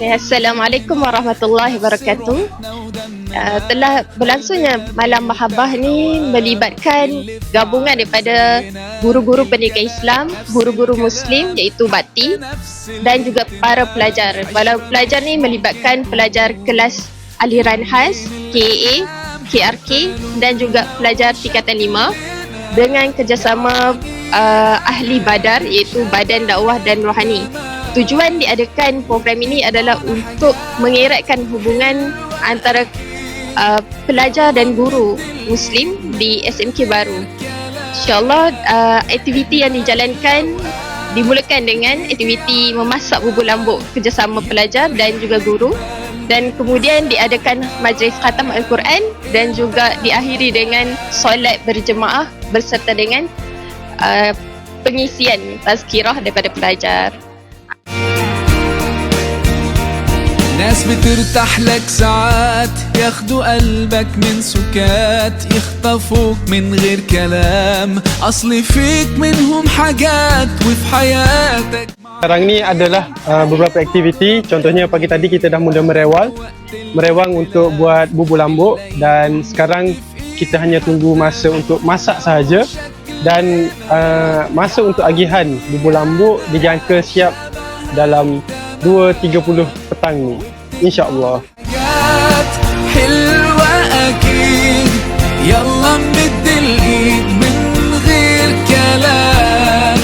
Okay, Assalamualaikum warahmatullahi wabarakatuh. Uh, telah berlangsungnya Malam Mahabah ni melibatkan gabungan daripada guru-guru pendidikan Islam, guru-guru Muslim iaitu Bakti dan juga para pelajar. Para pelajar ni melibatkan pelajar kelas aliran khas, KAA, KRK dan juga pelajar tingkatan 5 dengan kerjasama uh, ahli badar iaitu Badan Dakwah dan Rohani tujuan diadakan program ini adalah untuk mengeratkan hubungan antara uh, pelajar dan guru Muslim di SMK baru. InsyaAllah uh, aktiviti yang dijalankan dimulakan dengan aktiviti memasak bubur lambuk kerjasama pelajar dan juga guru dan kemudian diadakan majlis khatam Al-Quran dan juga diakhiri dengan solat berjemaah berserta dengan uh, pengisian tazkirah daripada pelajar. ناس بترتاح لك ساعات ياخدوا قلبك من سكات يخطفوك من غير كلام أصلي فيك منهم حاجات وفي حياتك Sekarang ni adalah uh, beberapa aktiviti. Contohnya pagi tadi kita dah mula merewal. Merewang untuk buat bubur lambuk dan sekarang kita hanya tunggu masa untuk masak sahaja dan uh, masa untuk agihan bubur lambuk dijangka siap dalam 2.30 تاني إن شاء الله. حلوة أكيد. يلا مد الإيد من غير كلام.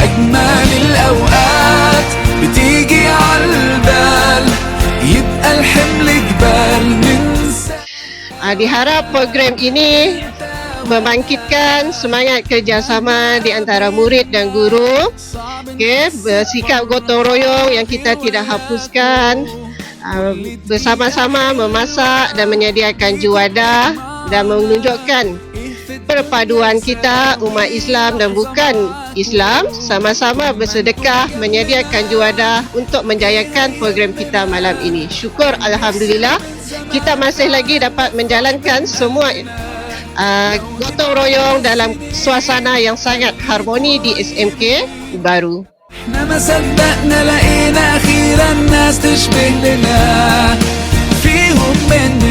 أجمل الأوقات بتيجي على البال. يبقى الحمل جبال. ننسى Diharap آه، program ini membangkitkan semangat kerjasama di antara murid dan guru. Okay, bersikap gotong royong yang kita tidak hapuskan. Uh, bersama-sama memasak dan menyediakan juadah dan menunjukkan perpaduan kita umat Islam dan bukan Islam sama-sama bersedekah menyediakan juadah untuk menjayakan program kita malam ini. Syukur Alhamdulillah kita masih lagi dapat menjalankan semua uh, gotong royong dalam suasana yang sangat harmoni di SMK baru. احنا ما صدقنا لقينا اخيرا ناس تشبه لنا فيهم مننا